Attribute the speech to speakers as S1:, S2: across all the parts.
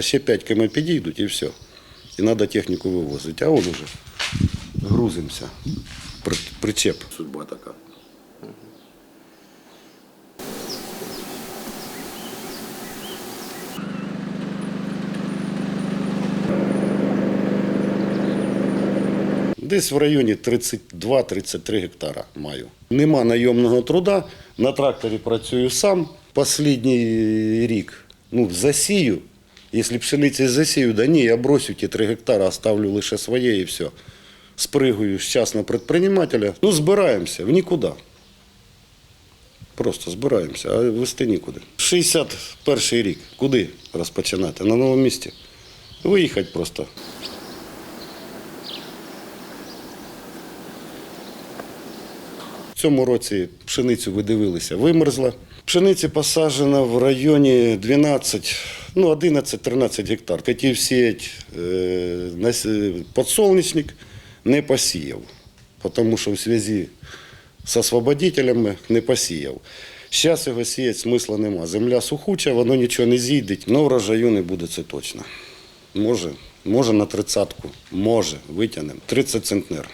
S1: Ще 5 км підійдуть і все. І треба техніку вивозити. А он уже грузимося. При- Причеп. Судьба така. Десь в районі 32-33 гектара маю. Нема найомного труда. На тракторі працюю сам. Послідній рік ну, засію. Якщо пшениці засію, да ні, я бросю ті 3 гектара, оставлю лише своє і все. Спригую з частного предпринимателя. Ну, збираємося в нікуди. Просто збираємося, а вести нікуди. 61 рік. Куди розпочинати? На новому місці. Виїхати просто. В цьому році пшеницю ви дивилися, вимерзла. Пшениці посаджено в районі 12, ну 11-13 гектар. Хотів сіяти е, подсолнечник, не посіяв, тому що в зв'язку з освободителями не посіяв. Зараз його сіяти смисла нема. Земля сухуча, воно нічого не зійде, але врожаю не буде це точно. Може, може на тридцятку, може, витягнемо. 30 центнер.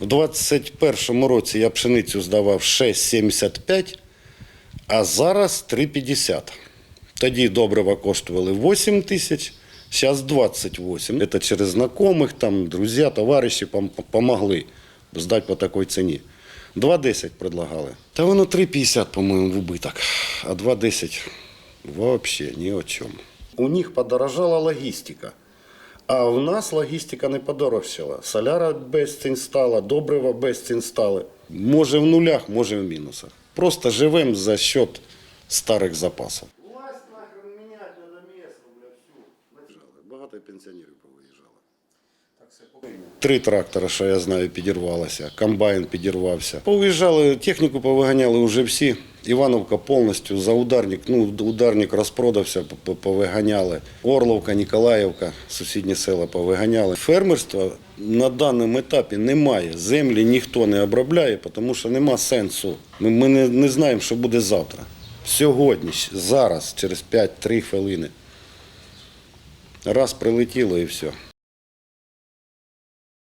S1: В 21-му році я пшеницю здавав 6,75, а зараз 3,50. Тоді добрива коштували 8 тисяч, зараз 28. Це через знайомих, там, друзі, товариші пом- помогли здати по такій ціні. 2,10 предлагали. Та воно 3,50, по-моєму, в убиток. А 2,10 взагалі ні о чому. У них подорожала логістика. А в нас логістика не подорожчала. Соляра безцінь стала, добрива безцінь стали. Може в нулях, може в мінусах. Просто живемо за счет старих запасів. Власть нахрен бля, всю. Багато пенсіонерів повиїжджало. Три трактора, що я знаю, підірвалося, комбайн підірвався. Повиїжджали, техніку повиганяли вже всі. Івановка повністю за ударник, ну ударник розпродався, повиганяли. Орловка, Ніколаївка, сусідні села повиганяли. Фермерства на даному етапі немає. Землі ніхто не обробляє, тому що нема сенсу. Ми, ми не, не знаємо, що буде завтра. Сьогодні, зараз, через 5-3 хвилини. Раз прилетіло і все.